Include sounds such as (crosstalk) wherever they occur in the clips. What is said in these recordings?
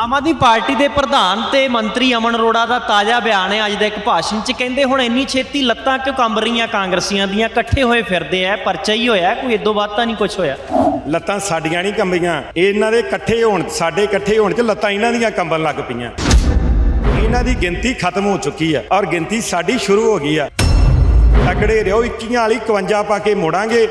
Aam Aadmi party ਦੇ ਪ੍ਰਧਾਨ ਤੇ ਮੰਤਰੀ ਅਮਨ ਅਰੋੜਾ ਦਾ ਤਾਜ਼ਾ ਬਿਆਨ ਹੈ। ਅੱਜ ਦਾ ਇੱਕ ਭਾਸ਼ਣ 'ਚ ਕਹਿੰਦੇ ਹੁਣ ਇੰਨੀ ਛੇਤੀ ਲੱਤਾਂ ਕਿਉਂ ਕੰਬ ਰਹੀਆਂ ਕਾਂਗਰਸੀਆਂ ਦੀਆਂ? ਇਕੱਠੇ ਹੋਏ ਫਿਰਦੇ ਆ, ਪਰਚਾ ਹੀ ਹੋਇਆ, ਕੋਈ ਇਦੋਂ ਬਾਅਦ ਤਾਂ ਨਹੀਂ ਕੁਝ ਹੋਇਆ? ਲੱਤਾਂ ਸਾਡੀਆਂ ਨਹੀਂ ਕੰਬੀਆਂ। ਇਹਨਾਂ ਦੇ ਇਕੱਠੇ ਹੋਣ, ਸਾਡੇ ਇਕੱਠੇ ਹੋਣ 'ਚ ਲੱਤਾਂ ਇਹਨਾਂ ਦੀਆਂ ਕੰਬਣ ਲੱਗ ਪਈਆਂ। ਇਹਨਾਂ ਦੀ ਗਿਣਤੀ ਖਤਮ ਹੋ ਚੁੱਕੀ ਆ ਔਰ ਗਿਣਤੀ ਸਾਡੀ ਸ਼ੁਰੂ ਹੋ ਗਈ ਆ। ਤਕੜੇ ਰਿਓ 21 ਵਾਲੀ 51 ਪਾ ਕੇ ਮੋੜਾਂਗੇ।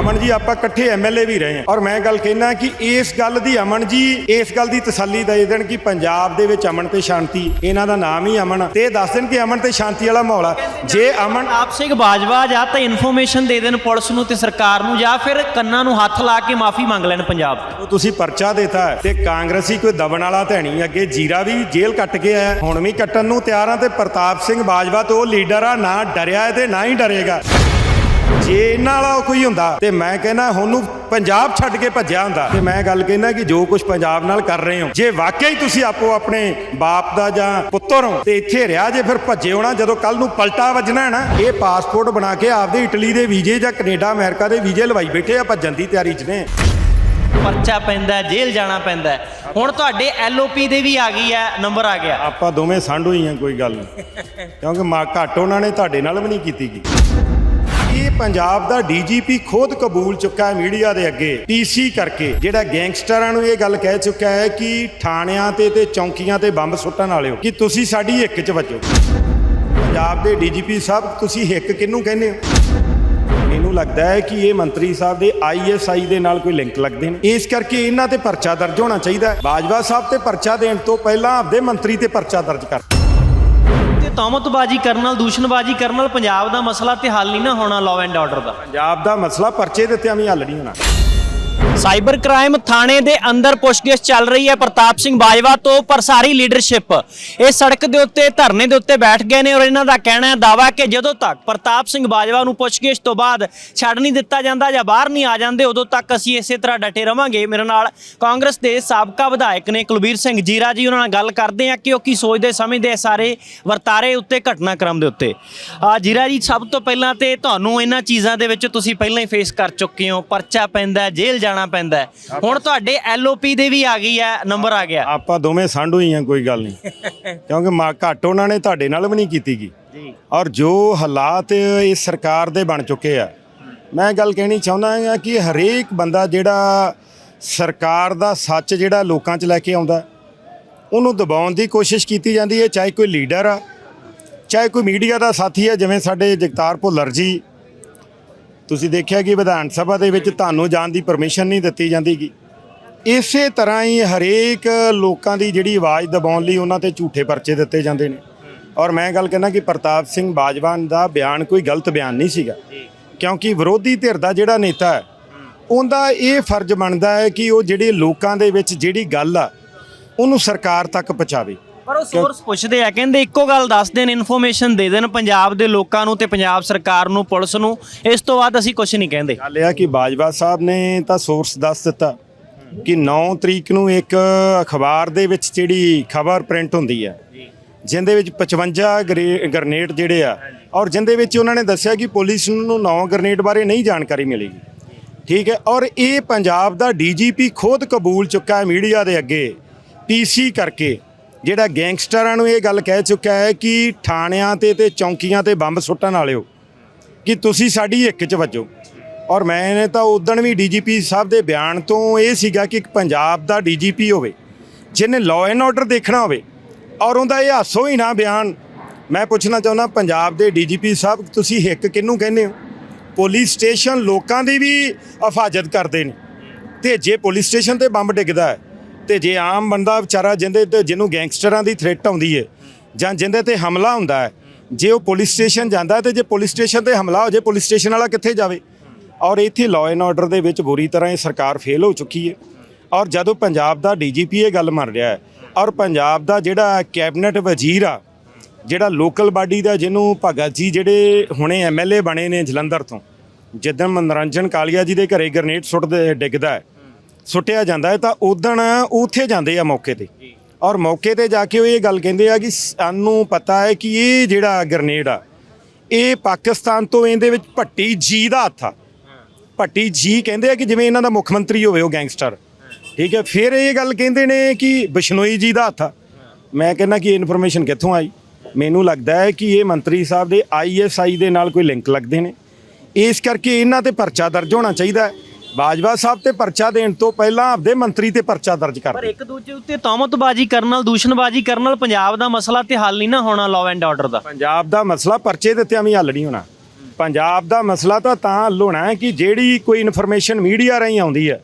ਅਮਨ ਜੀ ਆਪਾਂ ਇਕੱਠੇ ਐਮਐਲਏ ਵੀ ਰਹੇ ਹਾਂ। ਔਰ ਮੈਂ ਗੱਲ ਕਹਿਣਾ ਕਿ ਇਸ ਗੱਲ ਦੀ ਅਮਨ ਜੀ ਇਸ ਗੱਲ ਦੀ ਤਸੱਲੀ ਦੇ ਦੇਣ ਕਿ ਪੰਜਾਬ ਦੇ ਵਿੱਚ ਅਮਨ ਤੇ ਸ਼ਾਂਤੀ ਇਹਨਾਂ ਦਾ ਨਾਮ ਹੀ ਅਮਨ। ਤੇ ਦੱਸ ਦੇਣ ਕਿ ਅਮਨ ਤੇ ਸ਼ਾਂਤੀ ਵਾਲਾ ਮਾਹੌਲ ਆ। ਜੇ ਅਮਨ ਆਪ ਸਿੰਘ ਬਾਜਵਾ ਜਾਂ ਤਾਂ ਇਨਫੋਰਮੇਸ਼ਨ ਦੇ ਦੇਣ ਪੁਲਿਸ ਨੂੰ ਤੇ ਸਰਕਾਰ ਨੂੰ ਜਾਂ ਫਿਰ ਕੰਨਾਂ ਨੂੰ ਹੱਥ ਲਾ ਕੇ ਮਾਫੀ ਮੰਗ ਲੈਣ ਪੰਜਾਬ ਤੋਂ। ਤੁਸੀਂ ਪਰਚਾ ਦੇਤਾ ਤੇ ਕਾਂਗਰਸੀ ਕੋਈ ਦਬਣ ਵਾਲਾ ਤਾਂ ਨਹੀਂ ਅੱਗੇ ਜੀਰਾ ਵੀ ਜੇਲ੍ਹ ਕੱਟ ਕੇ ਆਇਆ। ਹੁਣ ਵੀ ਕੱਟਣ ਨੂੰ ਤਿਆਰ ਆ ਤੇ ਪ੍ਰਤਾਪ ਸਿੰਘ ਬਾਜਵਾ ਤੋਂ ਉਹ ਲੀਡਰ ਆ ਨਾ ਡਰਿਆ ਤੇ ਨਾ ਹੀ ਡਰੇਗਾ। ਜੇ ਇਹਨਾਂ ਵਾਲਾ ਕੋਈ ਹੁੰਦਾ ਤੇ ਮੈਂ ਕਹਿੰਦਾ ਉਹਨੂੰ ਪੰਜਾਬ ਛੱਡ ਕੇ ਭੱਜਿਆ ਹੁੰਦਾ। ਤੇ ਮੈਂ ਗੱਲ ਕਹਿੰਦਾ ਕਿ ਜੋ ਕੁਝ ਪੰਜਾਬ ਨਾਲ ਕਰ ਰਹੇ ਹੋ ਜੇ ਵਾਕਿਆ ਹੀ ਤੁਸੀਂ ਆਪੋ ਆਪਣੇ ਬਾਪ ਦਾ ਜਾਂ ਪੁੱਤਰ ਹੋ ਤੇ ਇੱਥੇ ਰਿਹਾ ਜੇ ਫਿਰ ਭੱਜੇ ਹੋਣਾ ਜਦੋਂ ਕੱਲ ਨੂੰ ਪਲਟਾ ਵੱਜਣਾ ਹੈ ਨਾ ਇਹ ਪਾਸਪੋਰਟ ਬਣਾ ਕੇ ਆਪਦੇ ਇਟਲੀ ਦੇ ਵੀਜ਼ੇ ਜਾਂ ਕੈਨੇਡਾ ਅਮਰੀਕਾ ਦੇ ਵੀਜ਼ੇ ਲਵਾਈ ਬੈਠੇ ਆ ਭੱਜਣ ਦੀ ਤਿਆਰੀ 'ਚ ਨੇ। ਪਰਚਾ ਪੈਂਦਾ ਜੇਲ੍ਹ ਜਾਣਾ ਪੈਂਦਾ। ਹੁਣ ਤੁਹਾਡੇ ਐਲਓਪੀ ਦੇ ਵੀ ਆ ਗਈ ਹੈ ਨੰਬਰ ਆ ਗਿਆ। ਆਪਾਂ ਦੋਵੇਂ ਸਾਂਢੂ ਹੀ ਆ ਕੋਈ ਗੱਲ ਨਹੀਂ ਕਿਉਂਕਿ ਮਾ ਘੱਟ ਉਹਨਾਂ ਨੇ ਤੁਹਾਡੇ ਨਾਲ ਵੀ ਨਹੀਂ ਕੀਤੀ ਗੀ। ਇਹ ਪੰਜਾਬ ਦਾ ਡੀਜੀਪੀ ਖੁਦ ਕਬੂਲ ਚੁੱਕਾ ਹੈ ਮੀਡੀਆ ਦੇ ਅੱਗੇ ਪੀਸੀ ਕਰਕੇ। ਜਿਹੜਾ ਗੈਂਗਸਟਰਾਂ ਨੂੰ ਇਹ ਗੱਲ ਕਹਿ ਚੁੱਕਾ ਹੈ ਕਿ ਥਾਣਿਆਂ ਤੇ ਤੇ ਚੌਂਕੀਆਂ ਤੇ ਬੰਬ ਸੁੱਟਣ ਵਾਲਿਓ, ਕਿ ਤੁਸੀਂ ਸਾਡੀ ਹਿੱਕ 'ਚ ਵੱਜੋ। ਪੰਜਾਬ ਦੇ ਡੀਜੀਪੀ ਸਾਹਿਬ, ਤੁਸੀਂ ਹਿੱਕ ਕਿਹਨੂੰ ਕਹਿੰਦੇ ਹੋ? ਮੈਨੂੰ ਲੱਗਦਾ ਹੈ ਕਿ ਇਹ ਮੰਤਰੀ ਸਾਹਿਬ ਦੇ ਆਈਐਸਆਈ ਦੇ ਨਾਲ ਕੋਈ ਲਿੰਕ ਲੱਗਦੇ ਨੇ। ਇਸ ਕਰਕੇ ਇਹਨਾਂ ਤੇ ਪਰਚਾ ਦਰਜ ਹੋਣਾ ਚਾਹੀਦਾ ਹੈ। ਬਾਜਵਾ ਸਾਹਿਬ ਤੇ ਪਰਚਾ ਦੇਣ ਤੋਂ ਪਹਿਲਾਂ ਆਪਦੇ ਮੰਤਰੀ ਤੇ ਪਰਚਾ ਦਰਜ ਕਰ। ਤੌਮਤਬਾਜ਼ੀ ਕਰਨ ਨਾਲ, ਦੂਸ਼ਣਬਾਜ਼ੀ ਕਰਨ ਨਾਲ ਪੰਜਾਬ ਦਾ ਮਸਲਾ ਤੇ ਹੱਲ ਨਹੀਂ ਨਾ ਹੋਣਾ ਲਾਅ ਐਂਡ ਆਰਡਰ ਦਾ। ਪੰਜਾਬ ਦਾ ਮਸਲਾ ਪਰਚੇ ਦੇ ਉੱਤੇ ਵੀ ਹੱਲ ਨਹੀਂ ਹੋਣਾ। ਸਾਈਬਰ ਕ੍ਰਾਈਮ ਥਾਣੇ ਦੇ ਅੰਦਰ ਪੁੱਛਗਿੱਛ ਚੱਲ ਰਹੀ ਹੈ ਪ੍ਰਤਾਪ ਸਿੰਘ ਬਾਜਵਾ ਤੋਂ ਪਰ ਸਾਰੀ ਲੀਡਰਸ਼ਿਪ ਇਹ ਸੜਕ ਦੇ ਉੱਤੇ ਧਰਨੇ ਦੇ ਉੱਤੇ ਬੈਠ ਗਏ ਨੇ ਔਰ ਇਹਨਾਂ ਦਾ ਕਹਿਣਾ ਹੈ ਦਾਵਾ ਕਿ ਜਦੋਂ ਤੱਕ ਪ੍ਰਤਾਪ ਸਿੰਘ ਬਾਜਵਾ ਨੂੰ ਪੁੱਛਗਿੱਛ ਤੋਂ ਬਾਅਦ ਛੱਡ ਨਹੀਂ ਦਿੱਤਾ ਜਾਂਦਾ ਜਾਂ ਬਾਹਰ ਨਹੀਂ ਆ ਜਾਂਦੇ ਉਦੋਂ ਤੱਕ ਅਸੀਂ ਇਸੇ ਤਰ੍ਹਾਂ ਡਟੇ ਰਵਾਂਗੇ। ਮੇਰੇ ਨਾਲ ਕਾਂਗਰਸ ਦੇ ਸਾਬਕਾ ਵਿਧਾਇਕ ਨੇ ਕੁਲਬੀਰ ਸਿੰਘ ਜੀਰਾ ਜੀ ਉਹਨਾਂ ਨਾਲ ਗੱਲ ਕਰਦੇ ਆ ਕਿ ਉਹ ਕੀ ਸੋਚਦੇ ਸਮਝਦੇ ਆ ਸਾਰੇ ਵਰਤਾਰੇ ਉੱਤੇ ਘਟਨਾਕ੍ਰਮ ਦੇ ਉੱਤੇ। ਆ ਜੀਰਾ ਜੀ ਸਭ ਤੋਂ ਪਹਿਲਾਂ ਤੇ ਤੁਹਾਨੂੰ ਇਹਨਾਂ ਚੀਜ਼ਾਂ ਦੇ ਵਿੱਚ ਤੁਸੀਂ ਪਹਿਲਾਂ ਹੀ ਫੇਸ ਕਰ ਚੁੱਕੇ ਹੋ ਪਰਚਾ ਪੈਂਦਾ ਹੈ, ਜੇਲ੍ਹ ਜਾਣਾ ਪੈਂਦਾ ਹੈ। ਹੁਣ ਤੁਹਾਡੇ ਐਲਓਪੀ ਦੇ ਵੀ ਆ ਗਈ ਹੈ ਨੰਬਰ ਆ ਗਿਆ। ਆਪਾਂ ਦੋਵੇਂ ਸਾਂਢੂ ਹੀ ਆ ਕੋਈ ਗੱਲ ਨਹੀਂ। (laughs) ਕਿਉਂਕਿ ਮਾ ਘੱਟ ਉਹਨਾਂ ਨੇ ਤੁਹਾਡੇ ਨਾਲ ਵੀ ਨਹੀਂ ਕੀਤੀ ਗੀ। ਜੀ। ਔਰ ਜੋ ਹਾਲਾਤ ਇਸ ਸਰਕਾਰ ਦੇ ਬਣ ਚੁੱਕੇ ਆ ਮੈਂ ਗੱਲ ਕਹਿਣੀ ਚਾਹੁੰਦਾ ਹਾਂ ਕਿ ਹਰੇਕ ਬੰਦਾ ਜਿਹੜਾ ਸਰਕਾਰ ਦਾ ਸੱਚ ਜਿਹੜਾ ਲੋਕਾਂ 'ਚ ਲੈ ਕੇ ਆਉਂਦਾ ਉਹਨੂੰ ਦਬਾਉਣ ਦੀ ਕੋਸ਼ਿਸ਼ ਕੀਤੀ ਜਾਂਦੀ ਹੈ ਚਾਹੇ ਕੋਈ ਲੀਡਰ ਆ ਚਾਹੇ ਕੋਈ ਮੀਡੀਆ ਦਾ ਸਾਥੀ ਹੈ ਜਿਵੇਂ ਸਾਡੇ ਜਗਤਾਰ ਭੁੱਲਰ ਜੀ ਤੁਸੀਂ ਦੇਖਿਆ ਕਿ ਵਿਧਾਨ ਸਭਾ ਦੇ ਵਿੱਚ ਤੁਹਾਨੂੰ ਜਾਣ ਦੀ ਪਰਮਿਸ਼ਨ ਨਹੀਂ ਦਿੱਤੀ ਜਾਂਦੀ ਗੀ ਇਸੇ ਤਰ੍ਹਾਂ ਹੀ ਹਰੇਕ ਲੋਕਾਂ ਦੀ ਜਿਹੜੀ ਆਵਾਜ਼ ਦਬਾਉਣ ਲਈ ਉਹਨਾਂ ਤੇ ਝੂਠੇ ਪਰਚੇ ਦਿੱਤੇ ਜਾਂਦੇ ਨੇ। ਔਰ ਮੈਂ ਗੱਲ ਕਹਿੰਦਾ ਕਿ ਪ੍ਰਤਾਪ ਸਿੰਘ ਬਾਜਵਾਨ ਦਾ ਬਿਆਨ ਕੋਈ ਗਲਤ ਬਿਆਨ ਨਹੀਂ ਸੀਗਾ। ਕਿਉਂਕਿ ਵਿਰੋਧੀ ਧਿਰ ਦਾ ਜਿਹੜਾ ਨੇਤਾ ਹੈ ਉਹਦਾ ਇਹ ਫਰਜ਼ ਬਣਦਾ ਹੈ ਕਿ ਉਹ ਜਿਹੜੇ ਲੋਕਾਂ ਦੇ ਵਿੱਚ ਜਿਹੜੀ ਗੱਲ ਆ ਉਹਨੂੰ ਸਰਕਾਰ ਤੱਕ ਪਹੁੰਚਾਵੇ। ਪਰ ਉਹ ਸੋਰਸ ਪੁੱਛਦੇ ਆ ਕਹਿੰਦੇ ਇੱਕੋ ਗੱਲ ਦੱਸ ਦੇਣ ਇਨਫੋਰਮੇਸ਼ਨ ਦੇ ਦੇਣ ਪੰਜਾਬ ਦੇ ਲੋਕਾਂ ਨੂੰ ਤੇ ਪੰਜਾਬ ਸਰਕਾਰ ਨੂੰ ਪੁਲਿਸ ਨੂੰ। ਇਸ ਤੋਂ ਬਾਅਦ ਅਸੀਂ ਕੁਝ ਨਹੀਂ ਕਹਿੰਦੇ। ਗੱਲ ਇਹ ਆ ਕਿ ਬਾਜਵਾ ਸਾਹਿਬ ਨੇ ਤਾਂ ਸੋਰਸ ਦੱਸ ਦਿੱਤਾ ਕਿ 9 ਤਰੀਕ ਨੂੰ ਇੱਕ ਅਖਬਾਰ ਦੇ ਵਿੱਚ ਜਿਹੜੀ ਖਬਰ ਪ੍ਰਿੰਟ ਹੁੰਦੀ ਹੈ ਜਿੰਦੇ ਵਿੱਚ 55 ਗਰੇ- ਗ੍ਰਨੇਡ ਜਿਹੜੇ ਆ ਔਰ ਜਿੰਦੇ ਵਿੱਚ ਉਹਨਾਂ ਨੇ ਦੱਸਿਆ ਕਿ ਪੁਲਿਸ ਨੂੰ 9 ਗ੍ਰਨੇਡ ਬਾਰੇ ਨਹੀਂ ਜਾਣਕਾਰੀ ਮਿਲੇਗੀ। ਠੀਕ ਹੈ ਔਰ ਇਹ ਪੰਜਾਬ ਦਾ ਡੀਜੀਪੀ ਖੁਦ ਕਬੂਲ ਚੁੱਕਾ ਹੈ ਮੀਡੀਆ ਦੇ ਅੱਗੇ ਪੀਸੀ ਕਰਕੇ। ਜਿਹੜਾ ਗੈਂਗਸਟਰਾਂ ਨੂੰ ਇਹ ਗੱਲ ਕਹਿ ਚੁੱਕਾ ਹੈ ਕਿ ਥਾਣਿਆਂ ਤੇ ਤੇ ਚੌਂਕੀਆਂ ਤੇ ਬੰਬ ਸੁੱਟਣ ਵਾਲਿਓ, ਕਿ ਤੁਸੀਂ ਸਾਡੀ ਹਿੱਕ 'ਚ ਵੱਜੋ। ਔਰ ਮੈਂ ਤਾਂ ਉਦਣ ਵੀ ਡੀਜੀਪੀ ਸਾਹਿਬ ਦੇ ਬਿਆਨ ਤੋਂ ਇਹ ਸੀਗਾ ਕਿ ਇੱਕ ਪੰਜਾਬ ਦਾ ਡੀਜੀਪੀ ਹੋਵੇ, ਜਿਹਨੇ ਲਾਅ ਐਂਡ ਆਰਡਰ ਦੇਖਣਾ ਹੋਵੇ, ਔਰ ਉਹਦਾ ਇਹ ਹਾਸੋ ਹੀ ਨਾ ਬਿਆਨ। ਮੈਂ ਪੁੱਛਣਾ ਚਾਹੁੰਦਾ, ਪੰਜਾਬ ਦੇ ਡੀਜੀਪੀ ਸਾਹਿਬ, ਤੁਸੀਂ ਹਿੱਕ ਕਿਹਨੂੰ ਕਹਿੰਦੇ ਹੋ? ਪੁਲਿਸ ਸਟੇਸ਼ਨ ਲੋਕਾਂ ਦੀ ਵੀ ਹਿਫਾਜ਼ਤ ਕਰਦੇ ਨੇ। ਤੇ ਜੇ ਪੁਲਿਸ ਸਟੇਸ਼ਨ ਤੇ ਬੰਬ ਡਿੱਗਦਾ ਹੈ ਤੇ ਜੇ ਆਮ ਬੰਦਾ ਵਿਚਾਰਾ ਜਿੰਦੇ ਤੇ ਜਿਹਨੂੰ ਗੈਂਗਸਟਰਾਂ ਦੀ ਥ੍ਰੈਟ ਆਉਂਦੀ ਹੈ ਜਾਂ ਜਿੰਦੇ ਤੇ ਹਮਲਾ ਹੁੰਦਾ ਹੈ ਜੇ ਉਹ ਪੁਲਿਸ ਸਟੇਸ਼ਨ ਜਾਂਦਾ ਹੈ ਤੇ ਜੇ ਪੁਲਿਸ ਸਟੇਸ਼ਨ ਤੇ ਹਮਲਾ ਹੋ ਜੇ, ਪੁਲਿਸ ਸਟੇਸ਼ਨ ਵਾਲਾ ਕਿੱਥੇ ਜਾਵੇ? ਔਰ ਇੱਥੇ ਲਾਅ ਐਂਡ ਆਰਡਰ ਦੇ ਵਿੱਚ ਬੁਰੀ ਤਰ੍ਹਾਂ ਇਹ ਸਰਕਾਰ ਫੇਲ ਹੋ ਚੁੱਕੀ ਹੈ ਔਰ ਜਦੋਂ ਪੰਜਾਬ ਦਾ ਡੀਜੀਪੀ ਇਹ ਗੱਲ ਮੰਨ ਰਿਹਾ ਹੈ ਔਰ ਪੰਜਾਬ ਦਾ ਜਿਹੜਾ ਕੈਬਨਿਟ ਵਜ਼ੀਰ ਆ, ਜਿਹੜਾ ਲੋਕਲ ਬਾਡੀ ਦਾ ਜਿਹਨੂੰ ਭਗਤ ਜੀ ਜਿਹੜੇ ਹੁਣੇ ਐਮਐਲਏ ਬਣੇ ਨੇ ਜਲੰਧਰ ਤੋਂ, ਜਿੱਦਣ ਮਨੋਰੰਜਨ ਕਾਲੀਆ ਜੀ ਦੇ ਘਰੇ ਗ੍ਰਨੇਡ ਸੁੱਟਦੇ, ਡਿੱਗਦਾ ਹੈ ਸੁੱਟਿਆ ਜਾਂਦਾ ਹੈ ਤਾਂ ਉਦਣ ਉੱਥੇ ਜਾਂਦੇ ਆ ਮੌਕੇ ਤੇ। ਔਰ ਮੌਕੇ ਤੇ ਜਾ ਕੇ ਉਹ ਇਹ ਗੱਲ ਕਹਿੰਦੇ ਆ ਕਿ ਸਾਨੂੰ ਪਤਾ ਹੈ ਕਿ ਇਹ ਜਿਹੜਾ ਗ੍ਰਨੇਡ ਆ ਇਹ ਪਾਕਿਸਤਾਨ ਤੋਂ ਇਹਦੇ ਵਿੱਚ ਭੱਟੀ ਜੀ ਦਾ ਹੱਥ ਆ। ਭੱਟੀ ਜੀ ਕਹਿੰਦੇ ਆ ਕਿ ਜਿਵੇਂ ਇਹਨਾਂ ਦਾ ਮੁੱਖ ਮੰਤਰੀ ਹੋਵੇ ਉਹ ਗੈਂਗਸਟਰ ਠੀਕ ਹੈ ਫਿਰ ਇਹ ਗੱਲ ਕਹਿੰਦੇ ਨੇ ਕਿ ਬਿਸ਼ਨੋਈ ਜੀ ਦਾ ਹੱਥ ਆ। ਮੈਂ ਕਹਿੰਦਾ ਕਿ ਇਨਫੋਰਮੇਸ਼ਨ ਕਿੱਥੋਂ ਆਈ? ਮੈਨੂੰ ਲੱਗਦਾ ਹੈ ਕਿ ਇਹ ਮੰਤਰੀ ਸਾਹਿਬ ਦੇ ਆਈਐਸਆਈ ਦੇ ਨਾਲ ਕੋਈ ਲਿੰਕ ਲੱਗਦੇ ਨੇ। ਇਸ ਕਰਕੇ ਇਹਨਾਂ ਤੇ ਪਰਚਾ ਦਰਜ ਹੋਣਾ ਚਾਹੀਦਾ ਹੈ। ਬਾਜਵਾ ਸਾਹਿਬ ਤੇ ਪਰਚਾ ਦੇਣ ਤੋਂ ਪਹਿਲਾਂ ਆਪਦੇ ਮੰਤਰੀ ਤੇ ਪਰਚਾ ਦਰਜ ਕਰ ਪਰ ਇੱਕ ਦੂਜੇ ਉੱਤੇ ਤੌਮਤਬਾਜ਼ੀ ਕਰਨ ਨਾਲ ਦੂਸ਼ਣਬਾਜ਼ੀ ਕਰਨ ਨਾਲ ਪੰਜਾਬ ਦਾ ਮਸਲਾ ਤੇ ਹੱਲ ਨਹੀਂ ਨਾ ਹੋਣਾ ਲਾਅ ਐਂਡ ਆਰਡਰ ਦਾ। ਪੰਜਾਬ ਦਾ ਮਸਲਾ ਪਰਚੇ ਦਿੱਤਿਆਂ ਵੀ ਹੱਲ ਨਹੀਂ ਹੋਣਾ। ਪੰਜਾਬ ਦਾ ਮਸਲਾ ਤਾਂ ਤਾਂ ਹੱਲ ਹੋਣਾ ਹੈ ਕਿ ਜਿਹੜੀ ਕੋਈ ਇਨਫੋਰਮੇਸ਼ਨ ਮੀਡੀਆ ਰਾਹੀਂ ਆਉਂਦੀ ਹੈ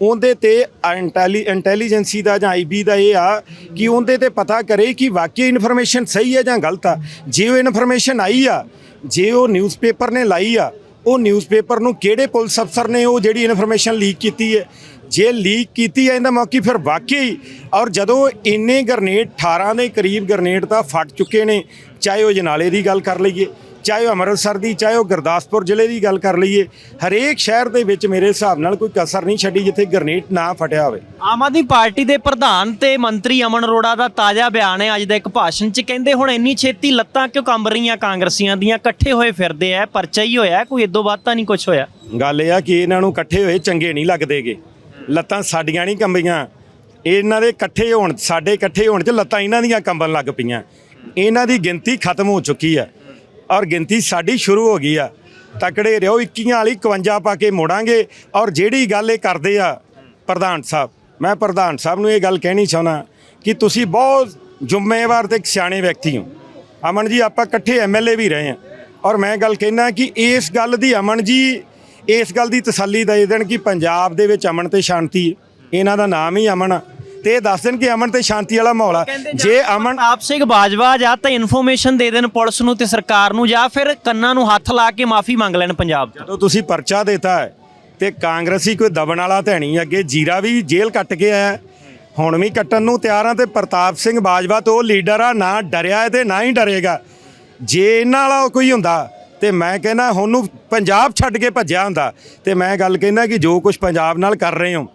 ਉਹਦੇ ਤੇ ਇੰਟੈਲੀ ਇੰਟੈਲੀਜੈਂਸੀ ਦਾ ਜਾਂ ਆਈਬੀ ਦਾ ਇਹ ਆ ਕਿ ਉਹਦੇ ਤੇ ਪਤਾ ਕਰੇ ਕਿ ਵਾਕਈ ਇਨਫੋਰਮੇਸ਼ਨ ਸਹੀ ਹੈ ਜਾਂ ਗਲਤ ਆ। ਜੇ ਉਹ ਇਨਫੋਰਮੇਸ਼ਨ ਆਈ ਆ ਜੇ ਉਹ ਨਿਊਜ਼ਪੇਪਰ ਨੇ ਲਾਈ ਆ ਉਹ ਨਿਊਜ਼ਪੇਪਰ ਨੂੰ ਕਿਹੜੇ ਪੁਲਿਸ ਅਫਸਰ ਨੇ ਉਹ ਜਿਹੜੀ ਇਨਫੋਰਮੇਸ਼ਨ ਲੀਕ ਕੀਤੀ ਹੈ? ਜੇ ਲੀਕ ਕੀਤੀ ਹੈ, ਇਹਦਾ ਮੌਕੀ ਫਿਰ ਵਾਕਈ ਔਰ ਜਦੋਂ ਇੰਨੇ ਗਰਨੇਡ 18 ਦੇ ਕਰੀਬ ਗਰਨੇਡ ਤਾਂ ਫਟ ਚੁੱਕੇ ਨੇ, ਚਾਹੇ ਉਹ ਜਨਾਲੇ ਦੀ ਗੱਲ ਕਰ ਲਈਏ। ਚਾਹੇ ਉਹ ਅੰਮ੍ਰਿਤਸਰ ਦੀ ਚਾਹੇ ਉਹ ਗੁਰਦਾਸਪੁਰ ਜ਼ਿਲ੍ਹੇ ਦੀ ਗੱਲ ਕਰ ਲਈਏ ਹਰੇਕ ਸ਼ਹਿਰ ਦੇ ਵਿੱਚ ਮੇਰੇ ਹਿਸਾਬ ਨਾਲ ਕੋਈ ਕਸਰ ਨਹੀਂ ਛੱਡੀ ਜਿੱਥੇ ਗਰਨੇਡ ਨਾ ਫਟਿਆ ਹੋਵੇ। ਆਮ ਆਦਮੀ ਪਾਰਟੀ ਦੇ ਪ੍ਰਧਾਨ ਤੇ ਮੰਤਰੀ ਅਮਨ ਅਰੋੜਾ ਦਾ ਤਾਜ਼ਾ ਬਿਆਨ ਹੈ। ਅੱਜ ਦਾ ਇੱਕ ਭਾਸ਼ਣ 'ਚ ਕਹਿੰਦੇ ਹੁਣ ਇੰਨੀ ਛੇਤੀ ਲੱਤਾਂ ਕਿਉਂ ਕੰਬ ਰਹੀਆਂ ਕਾਂਗਰਸੀਆਂ ਦੀਆਂ? ਇਕੱਠੇ ਹੋਏ ਫਿਰਦੇ ਆ ਪਰਚਾ ਹੀ ਹੋਇਆ ਕੋਈ ਇਦੋਂ ਬਾਅਦ ਤਾਂ ਨਹੀਂ ਕੁਝ ਹੋਇਆ? ਗੱਲ ਇਹ ਆ ਕਿ ਇਹਨਾਂ ਨੂੰ ਇਕੱਠੇ ਹੋਏ ਚੰਗੇ ਨਹੀਂ ਲੱਗਦੇਗੇ। ਲੱਤਾਂ ਸਾਡੀਆਂ ਨਹੀਂ ਕੰਬੀਆਂ। ਇਹਨਾਂ ਦੇ ਇਕੱਠੇ ਹੋਣ ਸਾਡੇ ਇਕੱਠੇ ਹੋਣ 'ਚ ਲੱਤਾਂ ਇਹਨਾਂ ਦੀਆਂ ਕੰਬਣ ਲੱਗ ਪਈਆਂ। ਇਹਨਾਂ ਦੀ ਗਿਣਤੀ ਖਤਮ ਹੋ ਚੁੱਕੀ ਆ। ਔਰ ਗਿਣਤੀ ਸਾਡੀ ਸ਼ੁਰੂ ਹੋ ਗਈ ਆ। ਤਕੜੇ ਰਹੋ 21 ਵਾਲੀ 51 ਪਾ ਕੇ ਮੋੜਾਂਗੇ। ਔਰ ਜਿਹੜੀ ਗੱਲ ਇਹ ਕਰਦੇ ਆ, ਪ੍ਰਧਾਨ ਸਾਹਿਬ, ਮੈਂ ਪ੍ਰਧਾਨ ਸਾਹਿਬ ਨੂੰ ਇਹ ਗੱਲ ਕਹਿਣੀ ਚਾਹੁੰਦਾ ਕਿ ਤੁਸੀਂ ਬਹੁਤ ਜ਼ਿੰਮੇਵਾਰ ਤੇ ਸਿਆਣੇ ਵਿਅਕਤੀ ਹੋ। ਅਮਨ ਜੀ, ਆਪਾਂ ਇਕੱਠੇ ਐਮਐਲਏ ਵੀ ਰਹੇ ਹਾਂ ਔਰ ਮੈਂ ਗੱਲ ਕਹਿਣਾ ਕਿ ਇਸ ਗੱਲ ਦੀ ਅਮਨ ਜੀ, ਇਸ ਗੱਲ ਦੀ ਤਸੱਲੀ ਦੇ ਦੇਣ ਕਿ ਪੰਜਾਬ ਦੇ ਵਿੱਚ ਅਮਨ ਤੇ ਸ਼ਾਂਤੀ, ਇਹਨਾਂ ਦਾ ਨਾਮ ਹੀ ਅਮਨ ਆ। ਤੇ ਦੱਸ ਦੇਣ ਕਿ ਅਮਨ ਤੇ ਸ਼ਾਂਤੀ ਵਾਲਾ ਮਾਹੌਲ ਆ। ਜੇ ਅਮਨ ਆਪ ਸਿੰਘ ਬਾਜਵਾ ਜਾਂ ਤਾਂ ਇਨਫੋਰਮੇਸ਼ਨ ਦੇ ਦੇਣ ਪੁਲਿਸ ਨੂੰ ਤੇ ਸਰਕਾਰ ਨੂੰ ਜਾਂ ਫਿਰ ਕੰਨਾਂ ਨੂੰ ਹੱਥ ਲਾ ਕੇ ਮਾਫੀ ਮੰਗ ਲੈਣ ਪੰਜਾਬ ਤੋਂ। ਜਦੋਂ ਤੁਸੀਂ ਪਰਚਾ ਦਿੱਤਾ ਹੈ ਤੇ ਕਾਂਗਰਸੀ ਕੋਈ ਦਬਣ ਵਾਲਾ ਤਾਂ ਨਹੀਂ ਅੱਗੇ ਜੀਰਾ ਵੀ ਜੇਲ੍ਹ ਕੱਟ ਕੇ ਆਇਆ। ਹੁਣ ਵੀ ਕੱਟਣ ਨੂੰ ਤਿਆਰ ਆ ਤੇ ਪ੍ਰਤਾਪ ਸਿੰਘ ਬਾਜਵਾ ਤੋਂ ਉਹ ਲੀਡਰ ਆ ਨਾ ਡਰਿਆ ਤੇ ਨਾ ਹੀ ਡਰੇਗਾ। ਜੇ ਇਹਨਾਂ ਵਾਲਾ ਕੋਈ ਹੁੰਦਾ ਤੇ ਮੈਂ ਕਹਿੰਦਾ ਹੁਣ ਨੂੰ ਪੰਜਾਬ ਛੱਡ ਕੇ ਭੱਜਿਆ ਹੁੰਦਾ ਤੇ ਮੈਂ ਗੱਲ ਕਹਿੰਦਾ ਕਿ ਜੋ ਕੁਝ ਪੰਜਾਬ ਨਾਲ ਕਰ ਰਹੇ ਹੋ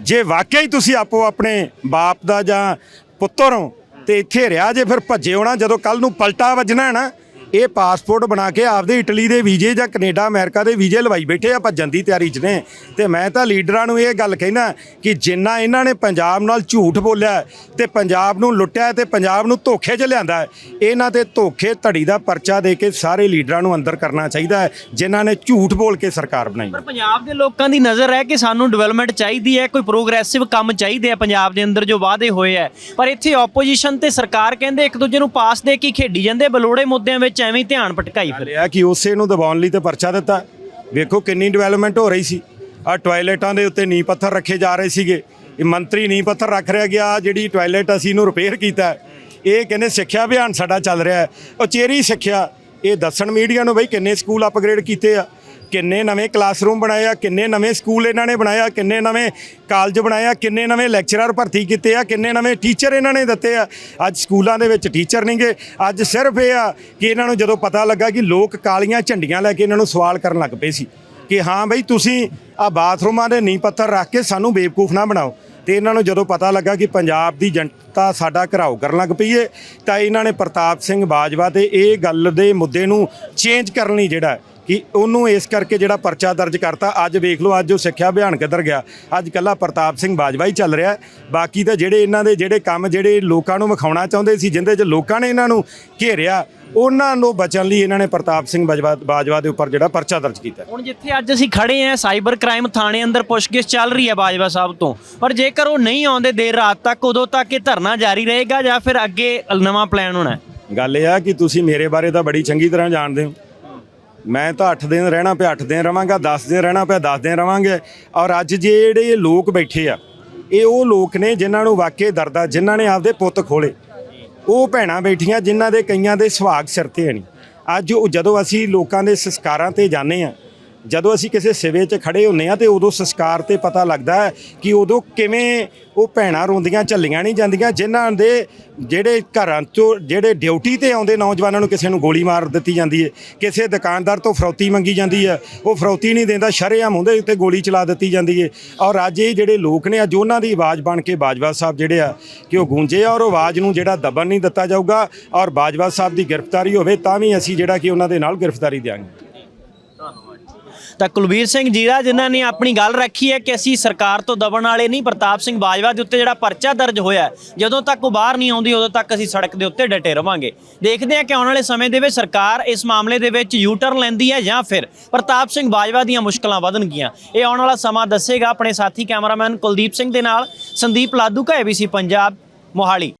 ਜੇ ਵਾਕਿਆ ਹੀ ਤੁਸੀਂ ਆਪੋ ਆਪਣੇ ਬਾਪ ਦਾ ਜਾਂ ਪੁੱਤਰ ਹੋ ਤੇ ਇੱਥੇ ਰਿਹਾ ਜੇ ਫਿਰ ਭੱਜੇ ਹੋਣਾ, ਜਦੋਂ ਕੱਲ ਨੂੰ ਪਲਟਾ ਵੱਜਣਾ ਹੈ ਨਾ ਇਹ ਪਾਸਪੋਰਟ ਬਣਾ ਕੇ ਆਪਦੇ ਇਟਲੀ ਦੇ ਵੀਜ਼ੇ ਜਾਂ ਕੈਨੇਡਾ, ਅਮਰੀਕਾ ਦੇ ਵੀਜ਼ੇ ਲਵਾਈ ਬੈਠੇ ਆ ਭੱਜਣ ਦੀ ਤਿਆਰੀ 'ਚ ਨੇ। ਤੇ ਮੈਂ ਤਾਂ ਲੀਡਰਾਂ ਨੂੰ ਇਹ ਗੱਲ ਕਹਿਣਾ ਕਿ ਜਿੰਨਾ ਇਹਨਾਂ ਨੇ ਪੰਜਾਬ ਨਾਲ ਝੂਠ ਬੋਲਿਆ ਹੈ ਤੇ ਪੰਜਾਬ ਨੂੰ ਲੁੱਟਿਆ ਹੈ ਤੇ ਪੰਜਾਬ ਨੂੰ ਧੋਖੇ 'ਚ ਲਿਆਂਦਾ, ਇਹਨਾਂ ਤੇ ਧੋਖੇ ਧੜੀ ਦਾ ਪਰਚਾ ਦੇ ਕੇ ਸਾਰੇ ਲੀਡਰਾਂ ਨੂੰ ਅੰਦਰ ਕਰਨਾ ਚਾਹੀਦਾ ਹੈ, ਜਿਨ੍ਹਾਂ ਨੇ ਝੂਠ ਬੋਲ ਕੇ ਸਰਕਾਰ ਬਣਾਈ ਪਰ ਪੰਜਾਬ ਦੇ ਲੋਕਾਂ ਦੀ ਨਜ਼ਰ ਹੈ ਕਿ ਸਾਨੂੰ ਡਿਵੈਲਪਮੈਂਟ ਚਾਹੀਦੀ ਹੈ, ਕੋਈ ਪ੍ਰੋਗਰੈਸਿਵ ਕੰਮ ਚਾਹੀਦੇ ਆ ਪੰਜਾਬ ਦੇ ਅੰਦਰ ਜੋ ਵਾਅਦੇ ਹੋਏ ਆ। ਪਰ ਇੱਥੇ ਆਪੋਜੀਸ਼ਨ ਤੇ ਸਰਕਾਰ ਕਹਿੰਦੇ ਇੱਕ ਦੂਜੇ ਨੂੰ ਪਾਸ ਦੇ ਕੇ ਖੇਡੀ ਜਾਂਦੇ ਬਲੋੜੇ ਮੁੱਦਿਆਂ ਵਿੱਚ ਐਵੇਂ ਹੀ ਧਿਆਨ ਭਟਕਾਈ ਫਿਰ। ਲਿਆ ਕਿ ਉਸੇ ਨੂੰ ਦਬਾਉਣ ਲਈ ਤੇ ਪਰਚਾ ਦਿੱਤਾ। ਵੇਖੋ ਕਿੰਨੀ ਡਿਵੈਲਪਮੈਂਟ ਹੋ ਰਹੀ ਸੀ। ਆ ਟਾਇਲਟਾਂ ਦੇ ਉੱਤੇ ਨੀਂਹ ਪੱਥਰ ਰੱਖੇ ਜਾ ਰਹੇ ਸੀਗੇ। ਇਹ ਮੰਤਰੀ ਨੀਂਹ ਪੱਥਰ ਰੱਖ ਰਿਹਾ ਗਿਆ ਜਿਹੜੀ ਟਾਇਲਟ ਅਸੀਂ ਇਹਨੂੰ ਰਿਪੇਅਰ ਕੀਤਾ ਹੈ। ਇਹ ਕਹਿੰਦੇ ਸਿੱਖਿਆ ਅਭਿਆਨ ਸਾਡਾ ਚੱਲ ਰਿਹਾ ਹੈ। ਉਚੇਰੀ ਸਿੱਖਿਆ ਇਹ ਦੱਸਣ ਮੀਡੀਆ ਨੂੰ ਬਈ ਕਿੰਨੇ ਸਕੂਲ ਅਪਗ੍ਰੇਡ ਕੀਤੇ ਆ। ਕਿੰਨੇ ਨਵੇਂ ਕਲਾਸਰੂਮ ਬਣਾਏ ਆ, ਕਿੰਨੇ ਨਵੇਂ ਸਕੂਲ ਇਹਨਾਂ ਨੇ ਬਣਾਇਆ ਕਿੰਨੇ ਨਵੇਂ ਕਾਲਜ ਬਣਾਇਆ ਕਿੰਨੇ ਨਵੇਂ ਲੈਕਚਰਰ ਭਰਤੀ ਕੀਤੇ ਆ, ਕਿੰਨੇ ਨਵੇਂ ਟੀਚਰ ਇਹਨਾਂ ਨੇ ਦਿੱਤੇ ਆ। ਅੱਜ ਸਕੂਲਾਂ ਦੇ ਵਿੱਚ ਟੀਚਰ ਨਹੀਂਗੇ ਅੱਜ ਸਿਰਫ ਇਹ ਆ ਕਿ ਇਹਨਾਂ ਨੂੰ ਜਦੋਂ ਪਤਾ ਲੱਗਾ ਕਿ ਲੋਕ ਕਾਲੀਆਂ ਝੰਡੀਆਂ ਲੈ ਕੇ ਇਹਨਾਂ ਨੂੰ ਸਵਾਲ ਕਰਨ ਲੱਗ ਪਏ ਸੀ ਕਿ ਹਾਂ ਬਈ ਤੁਸੀਂ ਆ ਬਾਥਰੂਮਾਂ ਦੇ ਨੀਂਹ ਪੱਥਰ ਰੱਖ ਕੇ ਸਾਨੂੰ ਬੇਵਕੂਫ ਨਾ ਬਣਾਓ। ਤੇ ਇਹਨਾਂ ਨੂੰ ਜਦੋਂ ਪਤਾ ਲੱਗਾ ਕਿ ਪੰਜਾਬ ਦੀ ਜਨਤਾ ਸਾਡਾ ਘਰਾਓ ਕਰਨ ਲੱਗ ਪਈ ਏ, ਤਾਂ ਇਹਨਾਂ ਨੇ ਪ੍ਰਤਾਪ ਸਿੰਘ ਬਾਜਵਾ ਤੇ ਇਹ ਗੱਲ ਦੇ ਮੁੱਦੇ ਨੂੰ ਚੇਂਜ ਕਰਨ ਲਈ ਜਿਹੜਾ ਕਿ ਉਹਨੂੰ ਇਸ ਕਰਕੇ ਜਿਹੜਾ ਪਰਚਾ ਦਰਜ ਕਰਤਾ ਅੱਜ ਵੇਖ ਲਓ ਅੱਜ ਉਹ ਸਿੱਖਿਆ ਅਭਿਆਨ ਕਿੱਧਰ ਗਿਆ। ਅੱਜ ਕੱਲਾ ਪ੍ਰਤਾਪ ਸਿੰਘ ਬਾਜਵਾ ਹੀ ਚੱਲ ਰਿਹਾ। ਬਾਕੀ ਤਾਂ ਜਿਹੜੇ ਇਹਨਾਂ ਦੇ ਜਿਹੜੇ ਕੰਮ ਜਿਹੜੇ ਲੋਕਾਂ ਨੂੰ ਵਿਖਾਉਣਾ ਚਾਹੁੰਦੇ ਸੀ ਜਿੰਦੇ 'ਚ ਲੋਕਾਂ ਨੇ ਇਹਨਾਂ ਨੂੰ ਘੇਰਿਆ ਉਹਨਾਂ ਨੂੰ ਬਚਣ ਲਈ ਇਹਨਾਂ ਨੇ ਪ੍ਰਤਾਪ ਸਿੰਘ ਬਾਜਵਾ ਬਾਜਵਾ ਦੇ ਉੱਪਰ ਜਿਹੜਾ ਪਰਚਾ ਦਰਜ ਕੀਤਾ। ਹੁਣ ਜਿੱਥੇ ਅੱਜ ਅਸੀਂ ਖੜੇ ਆਂ ਸਾਈਬਰ ਕ੍ਰਾਈਮ ਥਾਣੇ ਅੰਦਰ ਪੁੱਛਗਿੱਛ ਚੱਲ ਰਹੀ ਹੈ ਬਾਜਵਾ ਸਾਹਿਬ ਤੋਂ। ਪਰ ਜੇਕਰ ਉਹ ਨਹੀਂ ਆਉਂਦੇ ਦੇਰ ਰਾਤ ਤੱਕ ਉਦੋਂ ਤੱਕ ਇਹ ਧਰਨਾ ਜਾਰੀ ਰਹੇਗਾ ਜਾਂ ਫਿਰ ਅੱਗੇ ਨਵਾਂ ਪਲਾਨ ਹੋਣਾ ਗੱਲ ਇਹ ਆ ਕਿ ਤੁਸੀਂ ਮੇਰੇ ਬਾਰੇ ਤਾਂ ਬੜੀ ਚੰਗੀ ਤਰ੍ਹਾਂ ਜਾਣਦੇ ਹੋ। ਮੈਂ ਤਾਂ 8 ਦਿਨ ਰਹਿਣਾ ਪਿਆ 8 ਦਿਨ ਰਵਾਂਗਾ 10 ਦਿਨ ਰਹਿਣਾ ਪਿਆ 10 ਦਿਨ ਰਵਾਂਗੇ। ਔਰ ਅੱਜ ਜਿਹੜੇ ਲੋਕ ਬੈਠੇ ਆ, ਇਹ ਉਹ ਲੋਕ ਨੇ ਜਿਨ੍ਹਾਂ ਨੂੰ ਵਾਕਿਆ ਆ, ਜਿਨ੍ਹਾਂ ਨੇ ਆਪਦੇ ਪੁੱਤ ਖੋਲੇ। ਉਹ ਭੈਣਾਂ ਬੈਠੀਆਂ ਜਿਨ੍ਹਾਂ ਦੇ ਕਈਆਂ ਦੇ ਸੁਹਾਗ ਸਿਰ ਤੇ ਨਹੀਂ ਅੱਜ ਉਹ ਜਦੋਂ ਅਸੀਂ ਲੋਕਾਂ ਦੇ ਸੰਸਕਾਰਾਂ ਤੇ ਜਾਂਦੇ ਆ ਜਦੋਂ ਅਸੀਂ ਕਿਸੇ ਸਿਵੇ 'ਚ ਖੜੇ ਹੁੰਨੇ ਆ ਤੇ ਉਦੋਂ ਸੰਸਕਾਰ ਤੇ ਪਤਾ ਲੱਗਦਾ ਹੈ ਕਿ ਉਦੋਂ ਕਿਵੇਂ ਉਹ ਭੈਣਾਂ ਰੋਂਦੀਆਂ, ਝੱਲੀਆਂ ਨਹੀਂ ਜਾਂਦੀਆਂ, ਜਿਨ੍ਹਾਂ ਦੇ ਜਿਹੜੇ ਘਰਾਂ 'ਚੋਂ, ਜਿਹੜੇ ਡਿਊਟੀ ਤੇ ਆਉਂਦੇ ਨੌਜਵਾਨਾਂ ਨੂੰ ਕਿਸੇ ਨੂੰ ਗੋਲੀ ਮਾਰ ਦਿੱਤੀ ਜਾਂਦੀ ਹੈ, ਕਿਸੇ ਦੁਕਾਨਦਾਰ ਤੋਂ ਫਰੌਤੀ ਮੰਗੀ ਜਾਂਦੀ ਹੈ, ਉਹ ਫਰੌਤੀ ਨਹੀਂ ਦਿੰਦਾ, ਸ਼ਰੇਆਮ ਹੁੰਦੇ ਉੱਤੇ ਗੋਲੀ ਚਲਾ ਦਿੱਤੀ ਜਾਂਦੀ ਹੈ। ਔਰ ਅੱਜ ਇਹ ਜਿਹੜੇ ਲੋਕ ਨੇ, ਅੱਜ ਉਹਨਾਂ ਦੀ ਆਵਾਜ਼ ਬਣ ਕੇ ਬਾਜਵਾ ਸਾਹਿਬ ਜਿਹੜੇ ਆ, ਕਿ ਉਹ ਗੂੰਜੇ ਔਰ ਆਵਾਜ਼ ਨੂੰ ਜਿਹੜਾ ਦਬਨ ਨਹੀਂ ਦਿੱਤਾ ਜਾਊਗਾ ਔਰ ਬਾਜਵਾ ਸਾਹਿਬ ਦੀ ਗ੍ਰਿਫਤਾਰੀ ਹੋਵੇ, ਤਾਂ ਵੀ ਅਸੀਂ ਜਿਹੜਾ ਕਿ ਉਹਨਾਂ ਦੇ ਨਾਲ ਗ੍ਰਿਫਤਾਰੀ ਦਿਆਂਗੇ। ਤਾਂ ਕੁਲਬੀਰ ਸਿੰਘ ਜੀਰਾ, ਜਿਨ੍ਹਾਂ ਨੇ ਆਪਣੀ ਗੱਲ ਰੱਖੀ ਹੈ ਕਿ ਅਸੀਂ ਸਰਕਾਰ ਤੋਂ ਦਬਣ ਵਾਲੇ ਨਹੀਂ, ਪ੍ਰਤਾਪ ਸਿੰਘ ਬਾਜਵਾ ਦੇ ਉੱਤੇ ਜਿਹੜਾ ਪਰਚਾ ਦਰਜ ਹੋਇਆ ਜਦੋਂ ਤੱਕ ਉਹ ਬਾਹਰ ਨਹੀਂ ਆਉਂਦੀ, ਉਦੋਂ ਤੱਕ ਅਸੀਂ ਸੜਕ ਦੇ ਉੱਤੇ ਡਟੇ ਰਵਾਂਗੇ। ਦੇਖਦੇ ਹਾਂ ਕਿ ਆਉਣ ਵਾਲੇ ਸਮੇਂ ਦੇ ਵਿੱਚ ਸਰਕਾਰ ਇਸ ਮਾਮਲੇ ਦੇ ਵਿੱਚ ਯੂ ਟਰਨ ਲੈਂਦੀ ਹੈ ਜਾਂ ਫਿਰ ਪ੍ਰਤਾਪ ਸਿੰਘ ਬਾਜਵਾ ਦੀਆਂ ਮੁਸ਼ਕਲਾਂ ਵਧਣਗੀਆਂ। ਇਹ ਆਉਣ ਵਾਲਾ ਸਮਾਂ ਦੱਸੇਗਾ ਆਪਣੇ ਸਾਥੀ ਕੈਮਰਾਮੈਨ ਕੁਲਦੀਪ ਸਿੰਘ ਦੇ ਨਾਲ ਸੰਦੀਪ ਲਾਧੂ ਕਾ ਏਬੀਸੀ ਪੰਜਾਬ, ਮੋਹਾਲੀ।